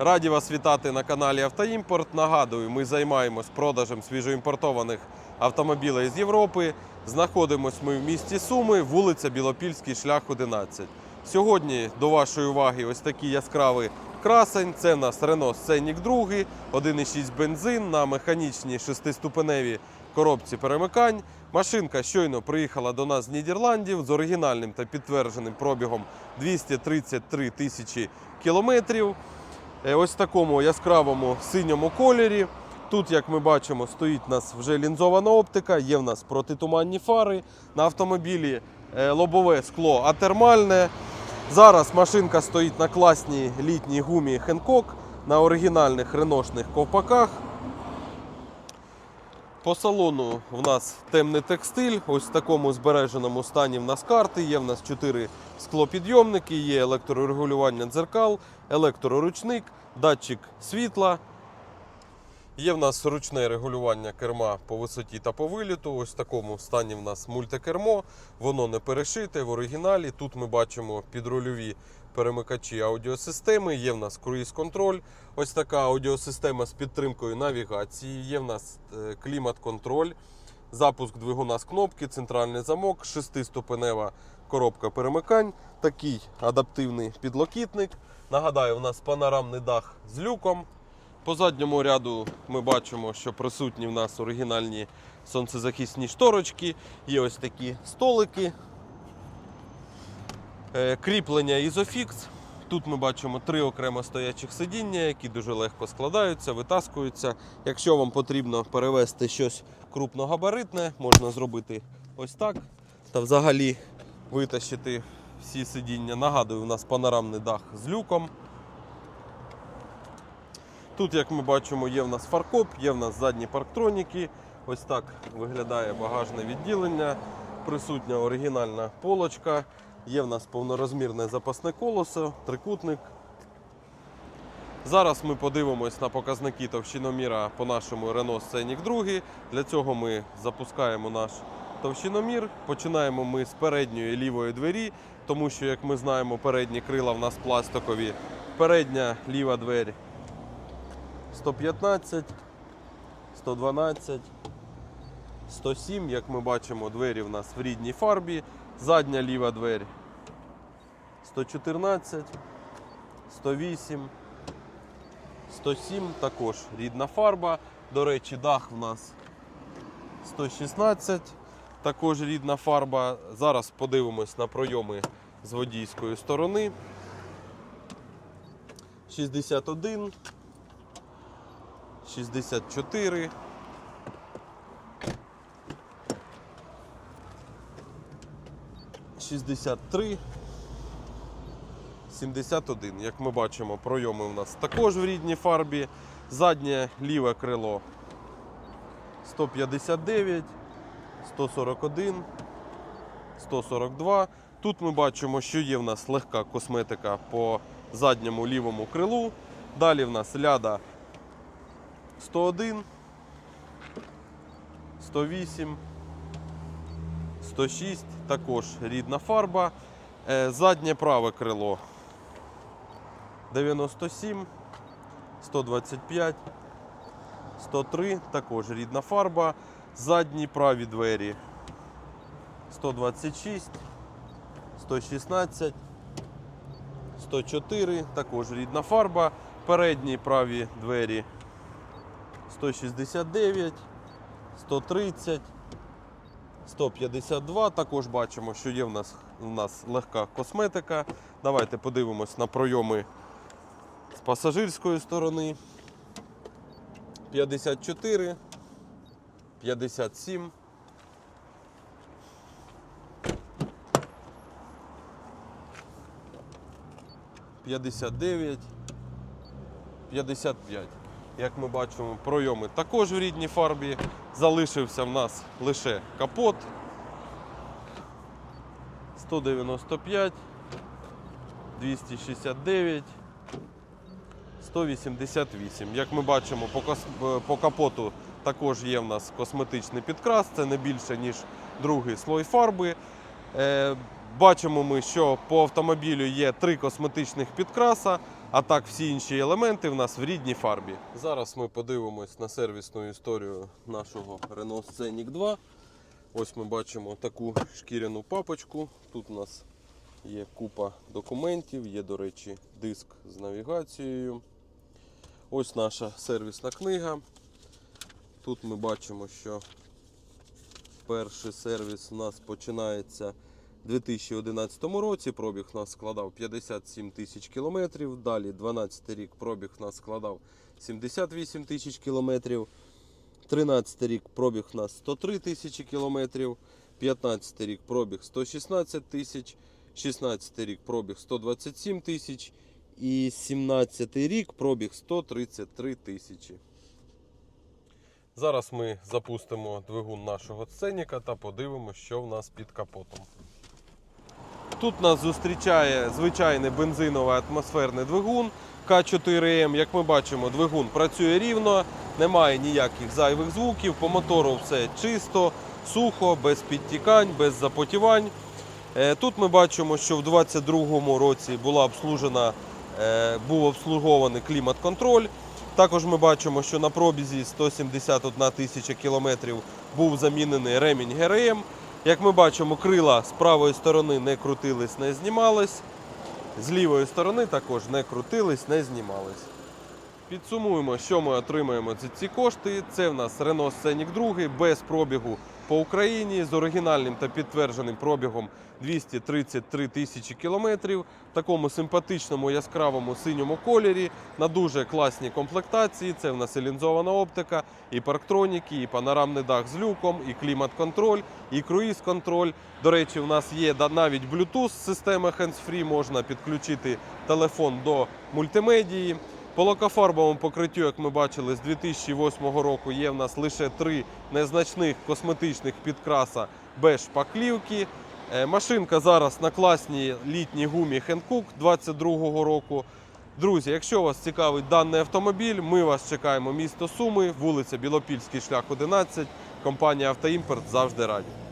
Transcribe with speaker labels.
Speaker 1: Раді вас вітати на каналі Автоімпорт. Нагадую, ми займаємось продажем свіжоімпортованих автомобілів з Європи. Знаходимось ми в місті Суми, вулиця Білопільський, шлях 11. Сьогодні до вашої уваги ось такий яскравий красень. Це в нас Renault Scenic 2, 1,6 бензин на механічній шестиступеневій коробці перемикань. Машинка щойно приїхала до нас з Нідерландів з оригінальним та підтвердженим пробігом 233 тисячі кілометрів. Е, Ось в такому яскравому синьому кольорі. Тут, як ми бачимо, стоїть у нас вже лінзована оптика, є в нас протитуманні фари. На автомобілі е, лобове скло атермальне. Зараз машинка стоїть на класній літній гумі Хенкок, на оригінальних реношних ковпаках. По салону в нас темний текстиль, ось в такому збереженому стані в нас карти. Є в нас 4 склопідйомники, є електрорегулювання дзеркал, електроручник, датчик світла. Є в нас ручне регулювання керма по висоті та по виліту. Ось в такому стані в нас мультикермо. Воно не перешите в оригіналі. Тут ми бачимо підрульові перемикачі аудіосистеми. Є в нас круїз-контроль. Ось така аудіосистема з підтримкою навігації. Є в нас е, клімат-контроль, запуск двигуна з кнопки, центральний замок, шестиступенева коробка перемикань, такий адаптивний підлокітник. Нагадаю, у нас панорамний дах з люком. По задньому ряду ми бачимо, що присутні в нас оригінальні сонцезахисні шторочки. Є ось такі столики. Е, Кріплення Isofix. Тут ми бачимо три окремо стоячих сидіння, які дуже легко складаються, витаскуються. Якщо вам потрібно перевезти щось крупногабаритне, можна зробити ось так. Та взагалі витащити всі сидіння. Нагадую, у нас панорамний дах з люком. Тут, як ми бачимо, є в нас фаркоп, є в нас задні парктроніки. Ось так виглядає багажне відділення. Присутня оригінальна полочка. Є в нас повнорозмірне запасне колесо, трикутник. Зараз ми подивимось на показники товщиноміра по нашому Renault Scenic 2. Для цього ми запускаємо наш товщиномір. Починаємо ми з передньої лівої двері, тому що, як ми знаємо, передні крила в нас пластикові. Передня ліва двері 115, 112, 107, як ми бачимо, двері в нас в рідній фарбі. Задня ліва двері 114, 108, 107, також рідна фарба. До речі, дах в нас 116, також рідна фарба. Зараз подивимось на пройоми з водійської сторони. 61, 64. Шістдесят три, 71. Як ми бачимо, пройоми у нас також в рідній фарбі. Заднє ліве крило 159, 141, 142. Тут ми бачимо, що є в нас легка косметика по задньому лівому крилу. Далі в нас ляда 101, 108, 106, також рідна фарба. Е, Заднє праве крило 97, 125, 103, також рідна фарба. Задні праві двері 126, 116, 104, також рідна фарба. Передні праві двері 169, 130, 152. Також бачимо, що є в нас, у нас легка косметика. Давайте подивимось на пройоми з пасажирської сторони. 54, 57. П'ятдесят дев'ять, 55. Як ми бачимо, пройоми також в рідній фарбі. Залишився в нас лише капот. 195, 269, 188. Як ми бачимо, по, капоту також є в нас косметичний підкрас. Це не більше, ніж другий слой фарби. Е, Бачимо ми, що по автомобілю є три косметичних підкраса. А так, всі інші елементи в нас в рідній фарбі. Зараз ми подивимось на сервісну історію нашого Renault Scenic 2. Ось ми бачимо таку шкіряну папочку. Тут у нас є купа документів, є, до речі, диск з навігацією. Ось наша сервісна книга. Тут ми бачимо, що перший сервіс у нас починається 2011 році. Пробіг нас складав 57 тисяч кілометрів. Далі 12 рік пробіг нас складав 78 тисяч кілометрів. 13 рік пробіг нас 103 тисячі кілометрів. 15 рік пробіг 116 тисяч. 16 рік пробіг 127 тисяч. І 17 рік пробіг 133 тисячі. Зараз ми запустимо двигун нашого сценіка та подивимося, що в нас під капотом. Тут нас зустрічає звичайний бензиновий атмосферний двигун К4М. Як ми бачимо, двигун працює рівно, немає ніяких зайвих звуків. По мотору все чисто, сухо, без підтікань, без запотівань. Е, Тут ми бачимо, що в 2022 році була обслужена, е, був обслугований клімат-контроль. Також ми бачимо, що на пробізі 171 тисяча кілометрів був замінений ремінь ГРМ. Як ми бачимо, крила з правої сторони не крутились, не знімались. З лівої сторони також не крутились, не знімались. Підсумуємо, що ми отримаємо за ці кошти. Це в нас Renault Scenic 2 без пробігу по Україні з оригінальним та підтвердженим пробігом 233 тисячі кілометрів. В такому симпатичному яскравому синьому кольорі на дуже класній комплектації. Це в нас і лінзована оптика, і парктроніки, і панорамний дах з люком, і клімат-контроль, і круїз-контроль. До речі, в нас є навіть Bluetooth система hands-free, можна підключити телефон до мультимедії. По лакофарбовому покриттю, як ми бачили, з 2008 року є в нас лише три незначних косметичних підкраса без шпаклівки. Е, Машинка зараз на класній літній гумі Hankook 22 року. Друзі, якщо вас цікавить даний автомобіль, ми вас чекаємо місто Суми, вулиця Білопільський шлях 11. Компанія Автоімпорт завжди раді.